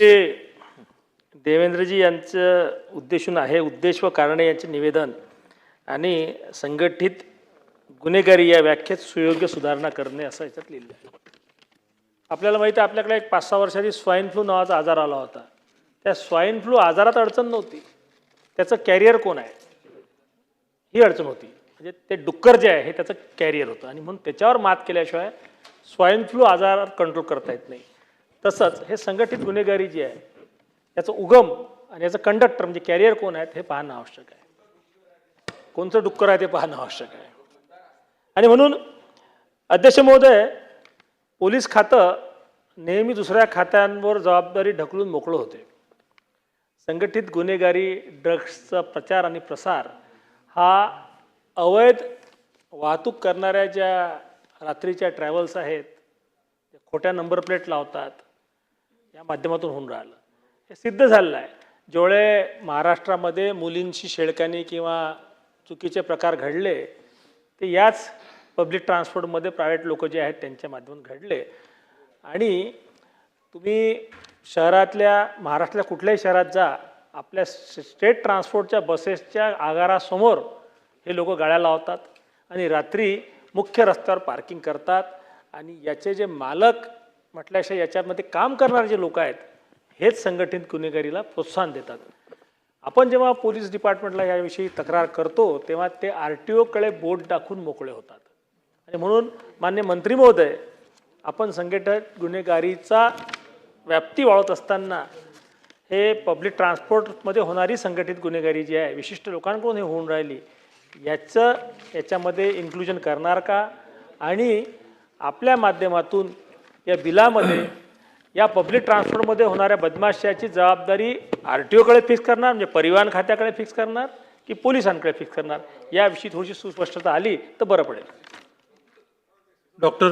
ते देवेंद्रजी यांचं उद्देशून आहे उद्देश व कारणे यांचे निवेदन आणि संघटित गुन्हेगारी या व्याख्येत सुयोग्य सुधारणा करणे असं याच्यात लिहिलं आहे. आपल्याला माहिती आहे आपल्याकडे एक पाच सहा वर्षाआधी स्वाईन फ्लू नावाचा आजार आला होता. त्या स्वाईन फ्लू आजारात अडचण नव्हती. त्याचं कॅरियर कोण आहे? ही अडचण होती. म्हणजे ते डुक्कर जे आहे हे त्याचं कॅरियर होतं. आणि म्हणून त्याच्यावर मात केल्याशिवाय स्वाईन फ्लू आजार कंट्रोल करता येत नाही. तसंच हे संघटित गुन्हेगारी जी आहे याचं उगम आणि याचं कंडक्टर म्हणजे कॅरियर कोण आहेत हे पाहणं आवश्यक आहे. कोणचं डुक्कर आहे ते पाहणं आवश्यक आहे. आणि म्हणून अध्यक्ष महोदय पोलीस खातं नेहमी दुसऱ्या खात्यांवर जबाबदारी ढकलून मोकळं होते. संघटित गुन्हेगारी ड्रग्सचा प्रचार आणि प्रसार हा अवैध वाहतूक करणाऱ्या ज्या रात्रीच्या ट्रॅव्हल्स आहेत त्या खोट्या नंबर प्लेट लावतात या माध्यमातून होऊन राहिलं. हे सिद्ध झालेलं आहे. जेवढे महाराष्ट्रामध्ये मुलींशी शेळकानी किंवा चुकीचे प्रकार घडले ते याच पब्लिक ट्रान्सपोर्टमध्ये प्रायव्हेट लोक जे आहेत त्यांच्या माध्यमातून घडले. आणि तुम्ही शहरातल्या महाराष्ट्रातल्या कुठल्याही शहरात जा आपल्या स्टेट ट्रान्सपोर्टच्या बसेसच्या आगारासमोर हे लोक गाड्या लावतात आणि रात्री मुख्य रस्त्यावर पार्किंग करतात. आणि याचे जे मालक म्हटल्याशिवाय याच्यामध्ये काम करणारे जे लोक आहेत हेच संघटित गुन्हेगारीला प्रोत्साहन देतात. आपण जेव्हा पोलीस डिपार्टमेंटला याविषयी तक्रार करतो तेव्हा ते आर टी ओकडे बोट दाखवून मोकळे होतात. आणि म्हणून मान्य मंत्री महोदय आपण संघटित गुन्हेगारीचा व्याप्ती वाढवत असताना हे पब्लिक ट्रान्सपोर्टमध्ये होणारी संघटित गुन्हेगारी जी आहे विशिष्ट लोकांकडून हे होऊन राहिली याचं याच्यामध्ये इन्क्लुजन करणार का? आणि आपल्या माध्यमातून या बिलामध्ये या पब्लिक ट्रान्सपोर्टमध्ये होणाऱ्या बदमाशाची जबाबदारी आर टी ओकडे फिक्स करणार म्हणजे परिवहन खात्याकडे फिक्स करणार की पोलिसांकडे फिक्स करणार? याविषयी थोडीशी सुस्पष्टता आली तर बरं पडेल. डॉक्टर